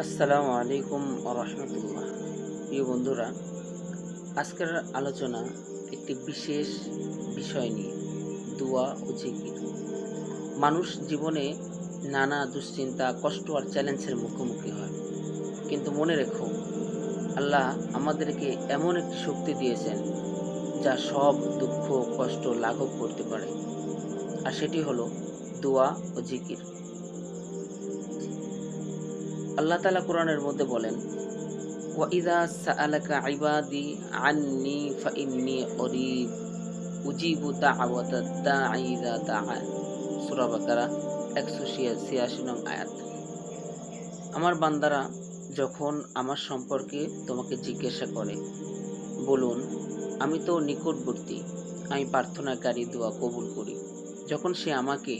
আসসালামু আলাইকুম রহমতুল্লাহ। প্রিয় বন্ধুরা, আজকের আলোচনা একটি বিশেষ বিষয় নিয়ে, দোয়া ও জিকির। মানুষ জীবনে নানা দুশ্চিন্তা, কষ্ট আর চ্যালেঞ্জের মুখোমুখি হয়। কিন্তু মনে রেখো, আল্লাহ আমাদেরকে এমন একটি শক্তি দিয়েছেন, যা সব দুঃখ, কষ্ট লাঘব করতে পারে। আর সেটি হলো দোয়া ও জিকির। আল্লাহ তালা কোরআনের মধ্যে বলেন ফাইন্নি করিব উজিবু দাওয়াতাদ দাঈ দাআন সূরা বাকারা 186 নং আয়াত। আমার বান্দারা যখন আমার সম্পর্কে তোমাকে জিজ্ঞাসা করে, বলুন, আমি তো নিকটবর্তী, আমি প্রার্থনাকারী, দোয়া কবুল করি। যখন সে আমাকে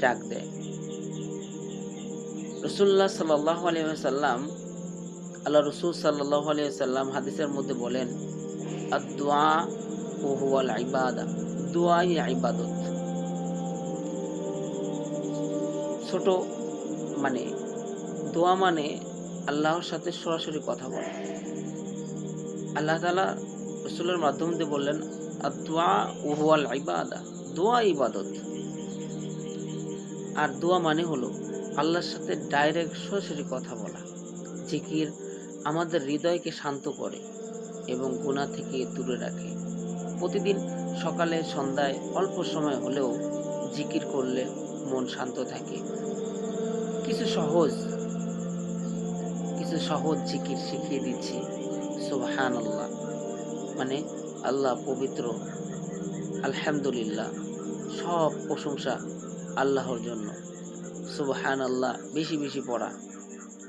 ডাক দেয় রসুল্লাহ সাল্লাহ আলিয়াল্লাম আল্লাহ রসুল সাল্লাহ আলিয়াল্লাম হাদিসের মধ্যে বলেন আর দোয়া ও হুয়াল ইবাদা দোয়াই ইবাদত। ছোট মানে দোয়া মানে আল্লাহর সাথে সরাসরি কথা বলা। আল্লাহ তালা রসুলের মাধ্যম দিয়ে বললেন আদোয়া দোয়া ও হুয়াল ইবাদা দোয়া ইবাদত। আর দোয়া মানে হলো আল্লাহর সাথে ডাইরেক্ট সরাসরি কথা বলা। জিকির আমাদের হৃদয়কে শান্ত করে এবং গুণা থেকে দূরে রাখে। প্রতিদিন সকালে, সন্ধ্যায় অল্প সময় হলেও জিকির করলে মন শান্ত থাকে। কিছু সহজ কিছু সহজ জিকির শিখিয়ে দিচ্ছি। সুবহান আল্লাহ মানে আল্লাহ পবিত্র। আলহামদুলিল্লাহ। সব প্রশংসা আল্লাহর জন্য। সুবহান আল্লাহ বেশি বেশি পড়া।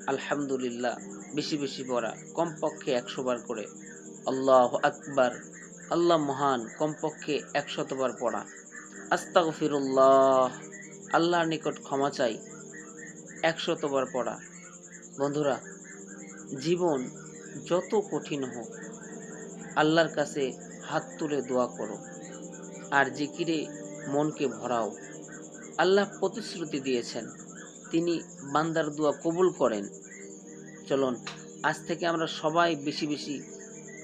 আলহামদুলিল্লাহ, বেশি বেশি পড়া, কমপক্ষে একশো বার করে। আল্লাহ আকবার, আল্লাহ মহান, কমপক্ষে একশতবার পড়া। আস্তাগ ফিরুল্লাহ আল্লাহর নিকট ক্ষমা চাই একশতবার পড়া। বন্ধুরা, জীবন যত কঠিন হোক, আল্লাহর কাছে হাত তুলে দোয়া করো। আর জিকিরে মনকে ভরাও। আল্লাহ প্রতিশ্রুতি দিয়েছেন। তিনি বান্দার দোয়া কবুল করেন। চলুন, আজ থেকে আমরা সবাই বেশি বেশি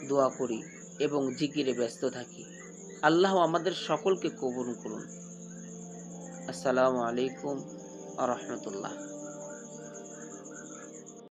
দোয়া করি এবং জিকিরে ব্যস্ত থাকি। আল্লাহ আমাদের সকলকে কবুল করুন। আসসালামু আলাইকুম আ রহমতুল্লাহ।